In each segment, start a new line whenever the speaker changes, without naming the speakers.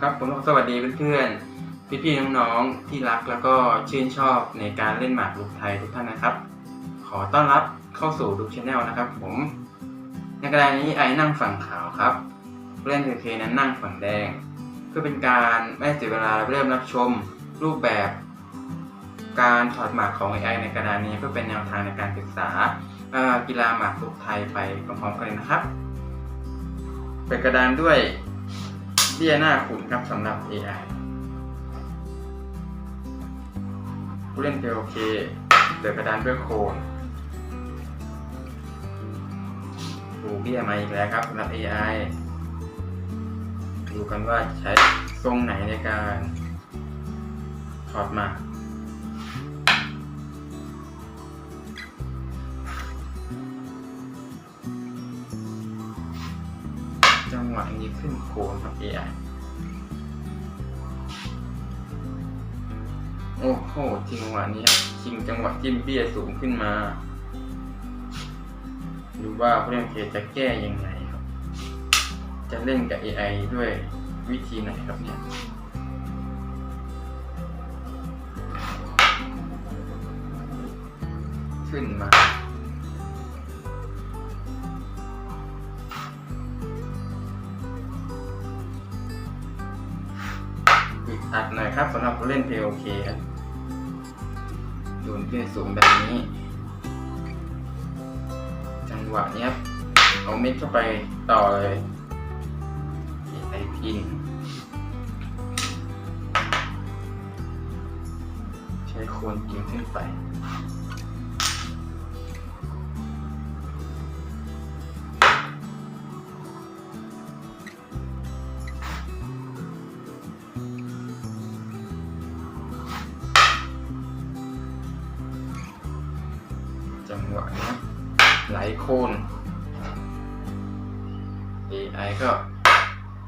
ครับผมสวัสดีเพื่อนๆ พี่ๆ น้องๆ ที่รักแล้วก็ชื่นชอบในการเล่นหมากรุกไทยทุกท่านนะครับ ขอต้อนรับเข้าสู่ดูชแนลนะครับผม ในกระดานนี้ไอ้นั่งฝั่งขาวครับ เล่นเคนั้นนั่งฝั่งแดง เพื่อเป็นการไม่เสียเวลาเริ่มรับชมรูปแบบ การถอดหมากของ AI ในกระดานนี้เพื่อเป็นแนวทางในการศึกษากีฬาหมากรุกไทยไปพร้อมๆกันเลยนะครับ เป็นกระดานด้วย เบี้ยหน้าขุดครับสำหรับ AI ผู้เล่นเป็นโอเคเดือกระดานด้วยโคนดูเบี้ยมาอีกแล้วครับสำหรับ AI ดูกันว่าใช้ทรงไหนในการถอดมา ขึ้นโคนครับ AI โอ้โหจังหวะนี้ครับชิงจังหวะจิ้มเบี้ยสูงขึ้นมา ดูว่าผู้เล่นเคจะแก้ยังไงครับ จะเล่นกับ AI ด้วยวิธีไหนครับเนี่ยขึ้นมา กอัดหน่อยครับสำหรับเล่นเพลโอเคครับโยนขึ้นสูงแบบนี้ จังหวะเนี้ยครับเอาเม็ดเข้าไปต่อเลยไอพิน ใช้โคนกินขึ้นไป จังหวะไหลโคน AI ก็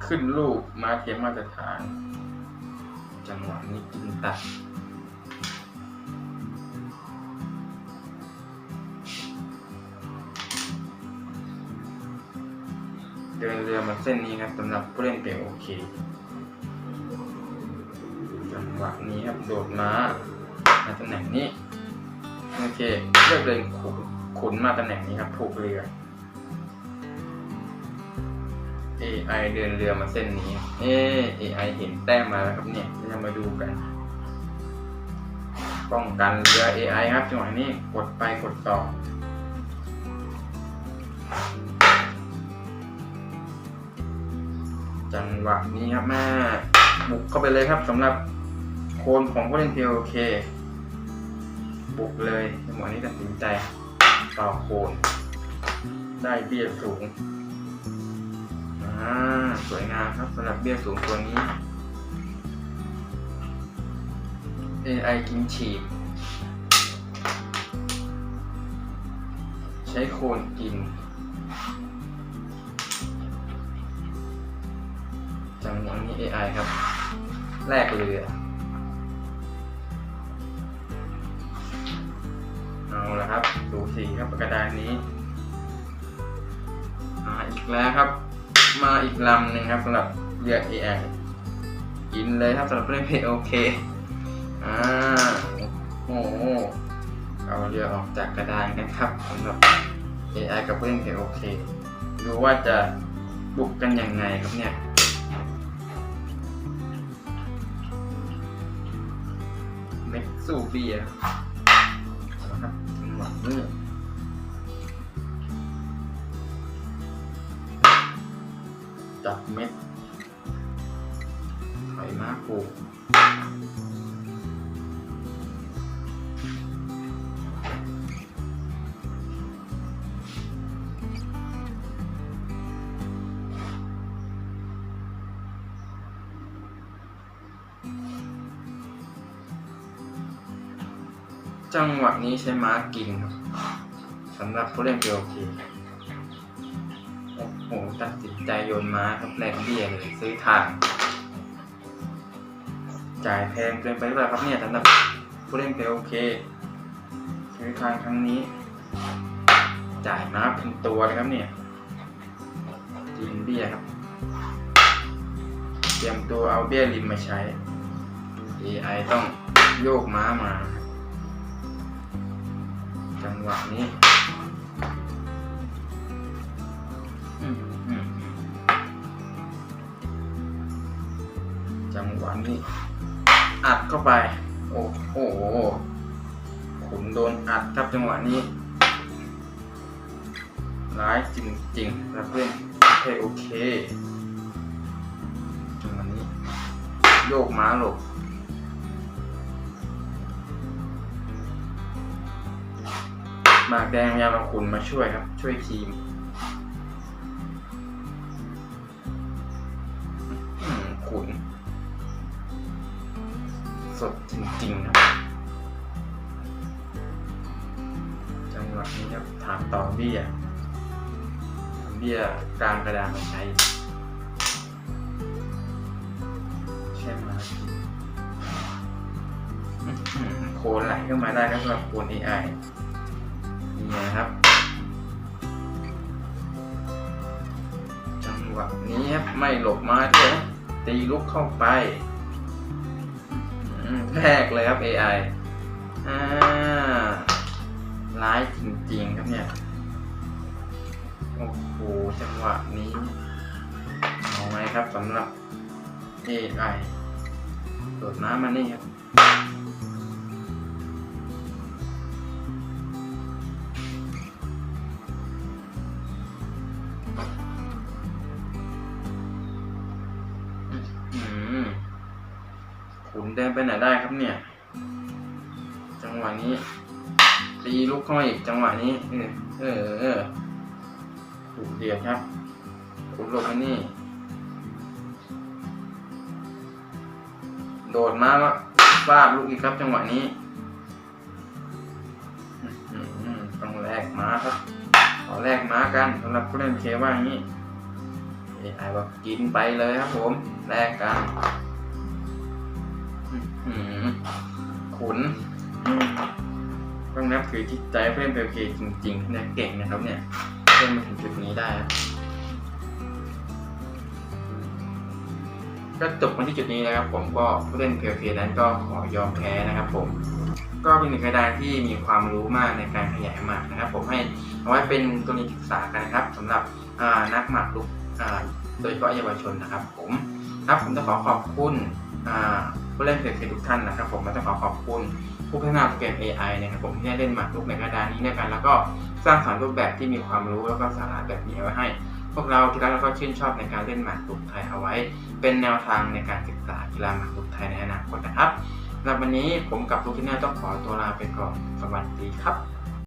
ขึ้นรูปมาเทียมมาตรฐาน จังหวะนี้กินตัดเดินเรือมาเส้นนี้ครับสำหรับผู้เล่นเก่งโอเค จังหวะนี้ครับโดดม้าในตำแหน่งนี้ โอเค เลือกเลยขุนขุนมาตำแหน่งนี้ครับ ผูกเรือ AI เดินเรือมาเส้นนี้ เอ AI เห็นแต้มมาแล้วครับเนี่ยเรามาดูกันป้องกันเรือ AI ครับจังหวะนี้กดไปกดต่อ จังหวะนี้ครับแม่บุกเข้าไปเลยครับสำหรับโคนของผู้เล่นเทโอเค บุกเลยจังหวะนี้ตัดสินใจต่อโคนได้เบี้ยสูงอ่าสวยงามครับสำหรับเบี้ยสูงตัวนี้ AI กินฉีกใช้โคนกิน จังหวะนี้ AI ครับแลกเรือ สีครับกระดานนี้มาอีกแล้วครับ มาอีกลำหนึ่งครับสำหรับเรือ AI กินเลยครับสำหรับเล่นเพโอเคอ่าโอ้โหเอาเรือออกจากกระดานกันครับสำหรับ AI กับเล่นเพโอเคดูว่าจะบุกกันยังไงครับเนี่ยเม็กซูเบียนะครับจังหวะนี้ จับเม็ดถอยมาปูจังหวะนี้ใช้ม้ากินครับสำหรับผู้เล่นเดียว โอ้โหตัดสินใจโยนม้าครับแลกเบี้ยเลยซื้อทาง จ่ายแพงเกินไปหรือเปล่าครับเนี่ยสำหรับผู้เล่นเดียวโอเค ซื้อทางครั้งนี้ จ่ายม้าเป็นตัวเลยครับเนี่ยกินเบี้ยครับ เตรียมตัวเอาเบี้ยริมมาใช้ AI ต้องโยกม้ามา จังหวะนี้ จังหวะนี้อัดเข้าไป โอ้โหขุนโดนอัดครับจังหวะนี้ ร้ายจริงๆรับเล่อนโอเคโอเคจังหวะนี้ โยกม้าหลบหมากแดงยามาขุนมาช่วยครับ ช่วยทีม จริงๆ จังหวะนี้ครับถามต่อเบี้ยเบี้ยกลางกระดานมาใช้ใช่ไหมโคนไหลขึ้นมาได้ครับสำหรับโคน AI นี่นะครับจังหวะนี้ครับไม่หลบมาด้วยตีลุกเข้าไป แรกเลยครับ AI อ่าร้ายจริงๆครับเนี่ย โอ้โห จังหวะนี้เอาไงครับสำหรับ AI โดดน้ำมานี่ครับ เดินไปไหนได้ครับเนี่ย จังหวะนี้ ตีลูกเข้ามาอีกจังหวะนี้ เออ เออเออถูกเดียดครับขุนหลบมานี่ โดดมาแล้วฟาดลูกอีกครับ จังหวะนี้ต้องแลกม้าครับขอแลกม้ากันสำหรับผู้เล่นเคว่าอย่างนี้ AI บอกกินไปเลยครับผม แลกกัน ขุนอืมต้องนับถือจิตใจเพื่อนเพลเคจริงๆเนี่ยเก่งนะครับเนี่ยเพื่อนมาถึงจุดนี้ได้ครับก็จบมาที่จุดนี้นะครับ ผมก็ผู้เล่นเพลเคนั้นก็ขอยอมแพ้นะครับผมก็เป็นหนึ่งกระดานที่มีความรู้มากในการขยายหมากนะครับ ผมให้เอาไว้เป็นตัวนี้ศึกษากันนะครับสำหรับอ่านักหมากรุกอ่าโดยเฉพาะเยาวชนนะครับ ผมครับผมจะขอขอบคุณอ่า ผู้เล่นเพจทุกท่านนะครับผมก็จะขอขอบคุณผู้พัฒนาโปรแกรม AI นะครับผมที่ได้เล่นหมากรุกในกระดานนี้ในกันแล้วก็สร้างสรรค์รูปแบบที่มีความรู้แล้วก็สาระแบบนี้ไว้ให้ พวกเราที่รักแล้วก็ชื่นชอบในการเล่นหมากรุกไทยเอาไว้ เป็นแนวทางในการศึกษากีฬาหมากรุกไทยในอนาคตนะครับสำหรับวันนี้ผมกับลูกที่น่าต้องขอตัวลาไปก่อนสวัสดีครับ